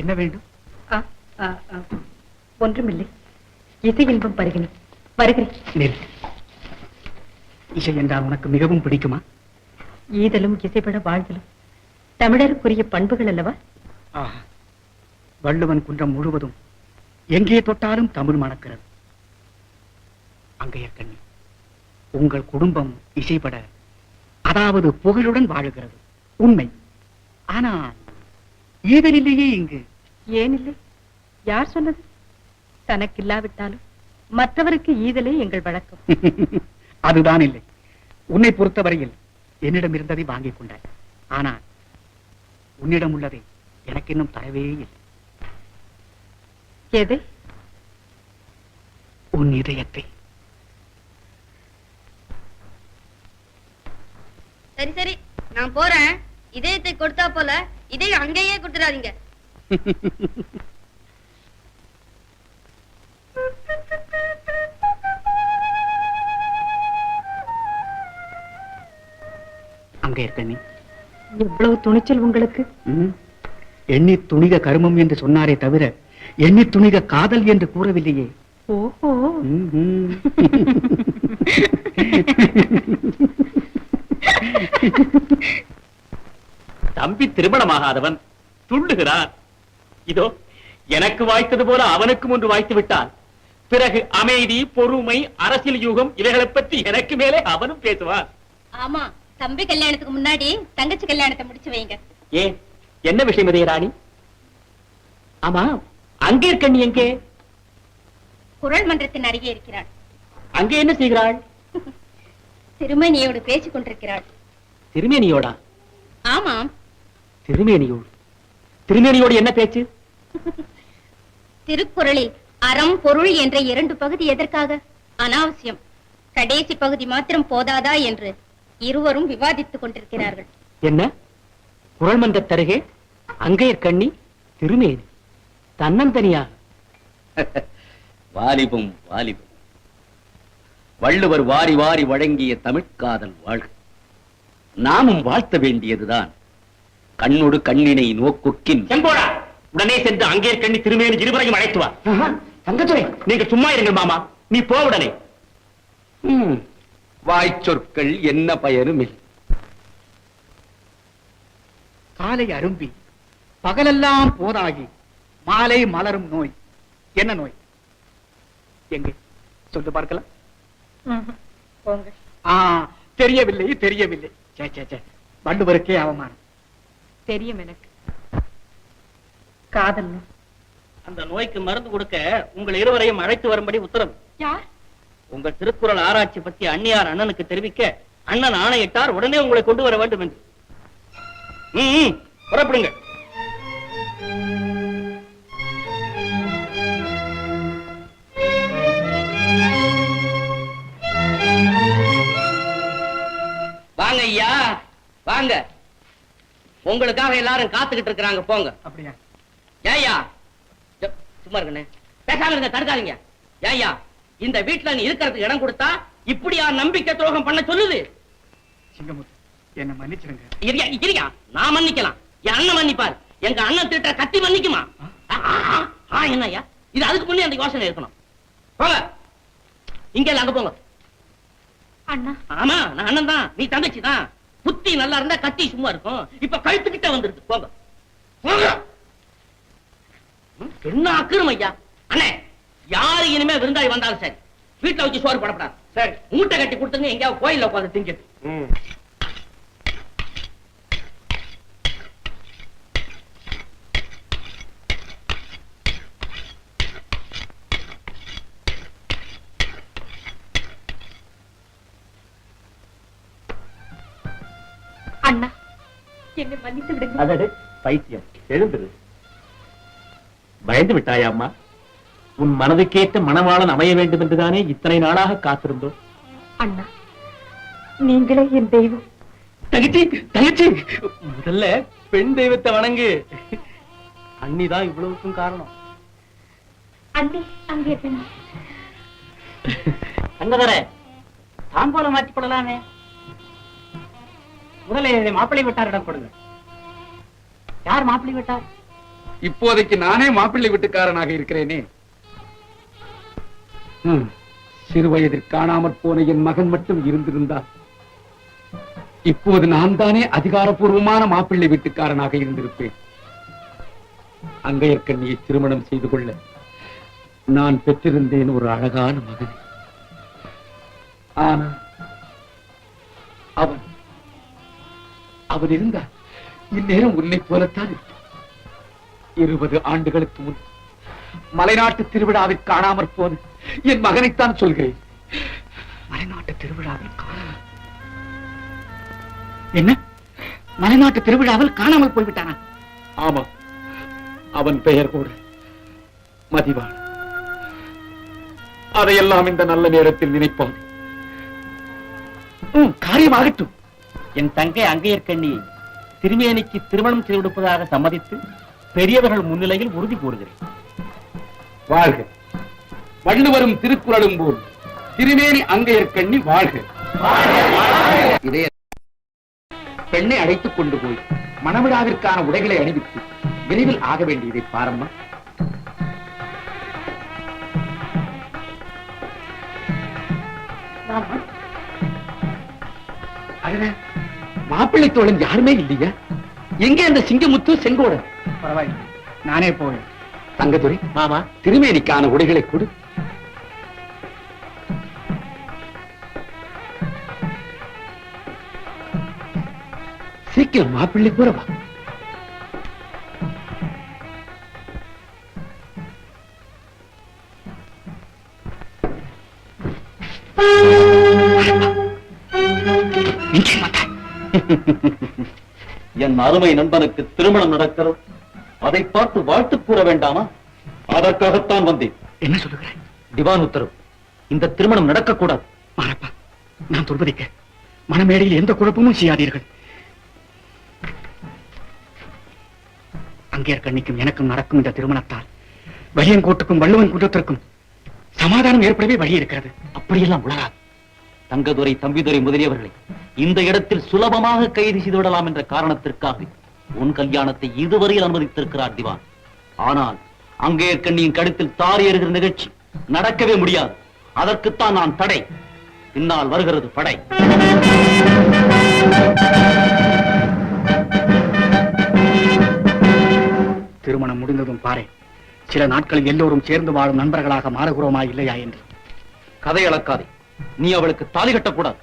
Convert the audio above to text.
என்ன வேண்டும். ஒன்றுமில்லை. இசை இன்பம் பருகினேன் வருகிறேன். இசை என்றால் உனக்கு மிகவும் பிடிக்குமா? ஈதலும் இசைப்பட வாழ்தலும் தமிழருக்குரிய பண்புகள் அல்லவா? வள்ளுவன் குன்றம் முழுவதும் எங்கே தொட்டாலும் தமிழ் மணக்கிறது. அங்கைய கண்ணி உங்கள் குடும்பம் இசைப்பட அதாவது புகழுடன் வாழுகிறது. உண்மை. ஆனால் ஈதலிலேயே இங்கு. ஏனில்லை. யார் சொன்னது? தனக்கில்லாவிட்டாலும் மற்றவருக்கு ஈதலே எங்கள் வழக்கம். அதுதான் இல்லை. உன்னை பொறுத்தவரையில் என்னிடம் இருந்ததை வாங்கிக் கொண்டாய் ஆனால் உன்னிடம் உள்ளதை எனக்கு இன்னும் தரவே இல்லை. எதை? உன் இதயத்தை. சரி சரி. நான் போறேன். இதயத்தை கொடுத்தா போல இதயம் அங்கேயே கொடுத்துடாதீங்க. அங்கே இருக்க நீ. எவ்வளவு துணிச்சல் உங்களுக்கு. எண்ணி துணிக கருமம் என்று சொன்னாரே தவிர எண்ணி துணிக காதல் என்று கூறவில்லையே. ஓஹோ. தம்பி திருமணமாகாதவன் துள்ளுகிறான் இதோ எனக்கு வாய்த்தது போல அவனுக்கும் ஒன்று வாய்த்து விட்டான். பிறகு அமைதி பொறுமை அரசியல் யூகம் இவைகளை பற்றி எனக்கு மேலே அவனும் பேசுவான். ஆமா தம்பி கல்யாணத்துக்கு முன்னாடி தங்கச்சி கல்யாணத்தை முடிச்சு வைங்க. ஏன்? என்ன விஷயம் இதே ராணி? ஆமா அங்கே இருக்கண்ணி எங்கே? குரல் மன்றத்தின் அருகே இருக்கிறாள். அங்கே என்ன செய்கிறாள்? திருமணியோடு பேசிக் கொண்டிருக்கிறாள். திருமேனியோடா? ஆமாம். திருமேனியோடு. திருமேனியோடு என்ன பேச்சு? திருக்குறளில் அறம் பொருள் என்ற இரண்டு பகுதி எதற்காக? அனாவசியம். கடைசி பகுதி மாத்திரம் போதாதா என்று இருவரும் விவாதித்துக் கொண்டிருக்கிறார்கள். என்ன? குரல் மன்ற தருகே அங்கே கண்ணி திருமேனி. தன்னந்தனியா வாலிபம் வாலிபம். வள்ளுவர் வாரி வாரி வழங்கிய தமிழ்க்காதல் வாழ்க நாமும் வாழ்த்த வேண்டியதுதான். கண்ணொடு கண்ணினை நோக்குக்கின். செங்கோடா உடனே சென்று அங்கே கண்ணி திருமேனி இருவரையும் அழைத்து வா. தங்கத்துறை நீங்க சும்மா இருங்கள் மாமா. நீ போ உடனே. ம், வாய்ச்சொற்கள் என்ன பயனும் இல்லை காலை அரும்பி பகலெல்லாம் போதாகி மாலை மலரும் நோய். என்ன நோய்? எங்கே? சொல்லு பார்க்கலாம். தெரியவில்லை தெரியவில்லை. சே சே சே வள்ளுவருக்கே அவமானம். தெரியும் எனக்கு. காதல். அந்த நோய்க்கு மருந்து கொடுக்க உங்கள் இருவரையும் அழைத்து வரும்படி உத்தரவு. யார்? உங்கள் திருக்குறள் ஆராய்ச்சி பற்றி அண்ணியார் அண்ணனுக்கு தெரிவிக்க அண்ணன் ஆணையிட்டார் உடனே உங்களை கொண்டு வர வேண்டும் என்று. புறப்படுங்க. வாங்க ஐயா வாங்க. உங்களுக்காக எல்லாரும் காத்துக்கிட்டு இருக்கிறாங்க போங்க. அப்படியா? ஏய்யா ஜ- சும்மா இருக்கண்ணே. பேசாம இருங்க தடுக்காதீங்க. ஏய்யா இந்த வீட்டுல நீ இருக்கிறதுக்கு இடம் கொடுத்தா இப்படியா நம்பிக்கை துரோகம் பண்ண சொல்லுது? சிங்கமுத்து என்ன மன்னிச்சிடுங்க. இருயா இருயா நான் மன்னிக்கலாம். என் அண்ணன் மன்னிப்பார். எங்க அண்ணன் திட்ட கத்தி மன்னிக்குமா? என்னய்யா? இது அதுக்கு முன்னே அந்த யோசனை இருக்கணும். போங்க. இங்க இல்ல அங்க போங்க. அண்ணா. ஆமா நான் அண்ணன் தான் நீ தங்கச்சி தான் புத்தி நல்லா இருந்தா கத்தி சும்மா இருக்கும். இப்ப கழுத்துக்கிட்ட வந்துருது போங்க. போங்க. என்ன அக்கிரம் ஐயா? அண்ணே யாரு இனிமே விருந்தாளி வந்தாலும் சரி. வீட்டுல வச்சு சோறு படப்படாது சரி. மூட்டை கட்டி கொடுத்துங்க எங்கேயாவது கோயில்ல உட்காந்து திங்கிட்டு. என்னை மன்னித்து விடுங்க அதடு பைத்தியம். எழுந்துரு. பயந்து விட்டாயா அம்மா? உன் மனதுக்கேற்ற மணவாளன் அமைய வேண்டும் என்றுதானே இத்தனை நாளாக காத்திருந்தோம். அண்ணா நீங்களே என் தெய்வம். தங்கச்சி தங்கச்சி! முதல்ல பெண் தெய்வத்தை வணங்கு. அண்ணிதான் இவ்வளவுக்கும் காரணம். அண்ணி அங்கே இருக்கணும் தங்கதர தாம்போலம் மாற்றிக் கொள்ளலாமே. முதல்ல மாப்பிள்ளை விட்டாரிடம் கொடுங்க. யார் மாப்பிள்ளை இப்போதைக்கு நானே மாப்பிள்ளை வீட்டுக்காரனாக இருக்கிறேனே. சிறு வயதில் காணாமற் போன என் மகன் மட்டும் இருந்திருந்தார் இப்போது நான் தானே அதிகாரப்பூர்வமான மாப்பிள்ளை வீட்டுக்காரனாக இருந்திருப்பேன். அங்கையற்கண்ணியை திருமணம் செய்து கொள்ள நான் பெற்றிருந்தேன் ஒரு அழகான மகனை. ஆனா அவன் இருந்தால் இந்நேரம் உன்னை போலத்தான் இருபது ஆண்டுகளுக்கு முன் மலைநாட்டு திருவிழாவில் காணாமற் போன என் மகனைத்தான் சொல்கிறேன். மலைநாட்டு திருவிழாவில் என்ன? மலைநாட்டு திருவிழாவில் காணாமல் போய்விட்டானா? ஆமா அவன் பெயர் கூட மதிவான். அதையெல்லாம் இந்த நல்ல நேரத்தில் நினைப்பான். காரியமாகட்டும். என் தங்கை அங்கையர்கண்ணியை திருமேனிக்கு திருமணம் செய்து கொடுப்பதாக சம்மதித்து பெரியவர்கள் முன்னிலையில் உறுதி கூறுகிறேன். வாழ்க. வள்ளுவரும் திருக்குறளும் போல் திருமேனி அங்கையர்கண்ணி வாழ்க. இதே பெண்ணை அழைத்துக் கொண்டு போய் மணவிழாவிற்கான உடைகளை அணிவித்து விரைவில் ஆக வேண்டியதை பாரம்மா. அடடே, மாப்பிள்ளை தோழன் யாருமே இல்லையா? எங்கே அந்த சிங்கமுத்து செங்கோடன்? பரவாயில்லை. நானே போய் தங்கதுரை மாமா. திருமேனிக்கான உடைகளை கொடு. சீக்கிரம் மாப்பிள்ளை கூட வா. என் அருமை நண்பனுக்கு திருமணம் நடக்கிறது அதை பார்த்து வாழ்த்து கூற வேண்டாமா? அதற்காகத்தான் வந்தேன். என்ன சொல்லுகிறாய் திவான் உத்தரவு. இந்த திருமணம் நடக்கக்கூடாது. மாரப்பா நான் சொல்வதைக்க மனமேடையில் எந்த குழப்பமும் செய்யாதீர்கள். அங்கேயர் கண்ணிக்கும் எனக்கும் நடக்கும் இந்த திருமணத்தால் வலியங்கோட்டுக்கும் வள்ளுவன் குற்றத்திற்கும் சமாதானம் ஏற்படவே வழி இருக்கிறது. அப்படியெல்லாம் உலகாது தங்கதுரை தம்பிதுரை முதலியவர்களை இந்த இடத்தில் சுலபமாக கைது செய்து விடலாம் என்ற காரணத்திற்காக உன் கல்யாணத்தை இதுவரையில் அனுமதித்திருக்கிறார் திவான். ஆனால் அங்கே கண்ணியின் கழுத்தில் தாரி எறுகிற நிகழ்ச்சி நடக்கவே முடியாது. அதற்குத்தான் நான் தடை. பின்னால் வருகிறது படை. திருமணம் முடிந்ததும் பாரு சில நாட்களில் எல்லோரும் சேர்ந்து வாழும் நண்பர்களாக மாறுகிறோமா இல்லையா என்று? கதை அளக்காதே நீ அவளுக்கு தாலி கட்டக்கூடாது.